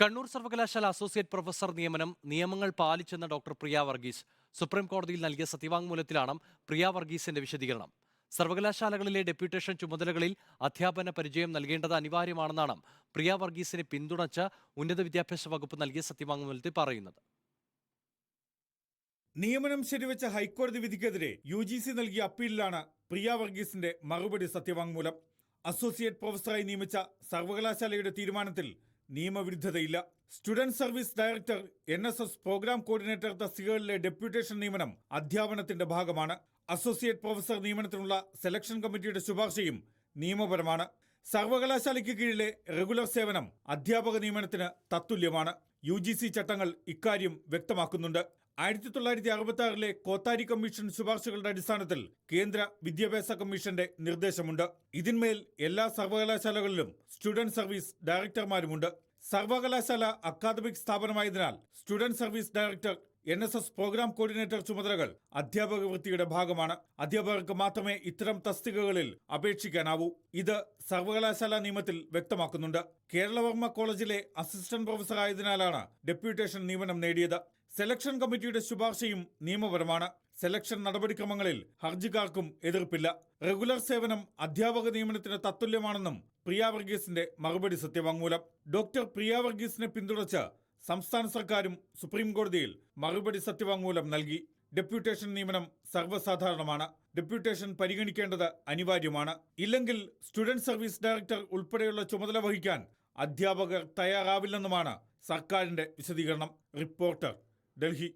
കണ്ണൂർ സർവകലാശാല associate professor നിയമനം നിയമങ്ങൾ പാലിച്ചെന്ന ഡോക്ടർ പ്രിയ വർഗീസ് സുപ്രീം കോടതിയിൽ നൽകിയ സത്യവാങ്മൂലത്തിലാണ് പ്രിയ വർഗീസിന്റെ വിശദീകരണം. സർവകലാശാലകളിലെ ഡെപ്യൂട്ടേഷൻ ചുമതലകളിൽ അധ്യാപന പരിചയം നൽകേണ്ടത് അനിവാര്യമാണെന്നാണ് പ്രിയ വർഗീസിനെ പിന്തുണച്ച ഉന്നത വിദ്യാഭ്യാസ വകുപ്പ് നൽകിയ സത്യവാങ്മൂലത്തിൽ പറയുന്നത്. നിയമനം ശരിവെച്ച ഹൈക്കോടതി വിധിക്കെതിരെ യു ജി സി നൽകിയ അപ്പീലിലാണ് പ്രിയ വർഗീസിന്റെ മറുപടി സത്യവാങ്മൂലം. അസോസിയേറ്റ് പ്രൊഫസറായി നിയമിച്ച സർവകലാശാലയുടെ തീരുമാനത്തിൽ നിയമവിരുദ്ധതയില്ല. Student service director N S S programme coordinator തസ്തികകളിലെ deputation നിയമനം അധ്യാപനത്തിന്റെ ഭാഗമാണ്. അസോസിയേറ്റ് പ്രൊഫസർ നിയമനത്തിനുള്ള സെലക്ഷൻ കമ്മിറ്റിയുടെ ശുപാർശയും നിയമപരമാണ്. സർവകലാശാലയ്ക്ക് കീഴിലെ റെഗുലർ സേവനം അധ്യാപക നിയമനത്തിന് തത്തുല്യമാണ്. യു ചട്ടങ്ങൾ ഇക്കാര്യം വ്യക്തമാക്കുന്നുണ്ട്. ആയിരത്തി തൊള്ളായിരത്തി അറുപത്തി ആറിലെ കോത്താരി കമ്മീഷൻ ശുപാർശകളുടെ അടിസ്ഥാനത്തിൽ കേന്ദ്ര വിദ്യാഭ്യാസ കമ്മീഷന്റെ നിർദ്ദേശമുണ്ട്. ഇതിന്മേൽ എല്ലാ സർവകലാശാലകളിലും സ്റ്റുഡന്റ് സർവീസ് ഡയറക്ടർമാരുമുണ്ട്. സർവകലാശാല academic സ്ഥാപനമായതിനാൽ student service director N S S programme coordinator ചുമതലകൾ അധ്യാപക വൃത്തിയുടെ ഭാഗമാണ്. അധ്യാപകർക്ക് മാത്രമേ ഇത്തരം തസ്തികകളിൽ അപേക്ഷിക്കാനാവൂ. ഇത് സർവകലാശാല നിയമത്തിൽ വ്യക്തമാക്കുന്നുണ്ട്. കേരളവർമ്മ കോളേജിലെ അസിസ്റ്റന്റ് പ്രൊഫസർ ആയതിനാലാണ് ഡെപ്യൂട്ടേഷൻ നിയമനം നേടിയത്. സെലക്ഷൻ കമ്മിറ്റിയുടെ ശുപാർശയും നിയമപരമാണ്. സെലക്ഷൻ നടപടിക്രമങ്ങളിൽ ഹർജിക്കാർക്കും എതിർപ്പില്ല. റെഗുലർ സേവനം അധ്യാപക നിയമനത്തിന് തത്തുല്യമാണെന്നും പ്രിയ വർഗീസിന്റെ മറുപടി സത്യവാങ്മൂലം. ഡോക്ടർ പ്രിയ വർഗീസിനെ പിന്തുണച്ച് സംസ്ഥാന സർക്കാരും സുപ്രീം കോടതിയിൽ മറുപടി സത്യവാങ്മൂലം നൽകി. ഡെപ്യൂട്ടേഷൻ നിയമനം സർവസാധാരണമാണ്. ഡെപ്യൂട്ടേഷൻ പരിഗണിക്കേണ്ടത് അനിവാര്യമാണ്. ഇല്ലെങ്കിൽ സ്റ്റുഡന്റ് സർവീസ് ഡയറക്ടർ ഉൾപ്പെടെയുള്ള ചുമതല വഹിക്കാൻ അധ്യാപകർ തയ്യാറാവില്ലെന്നുമാണ് സർക്കാരിന്റെ വിശദീകരണം. റിപ്പോർട്ടർ ഡൽഹി.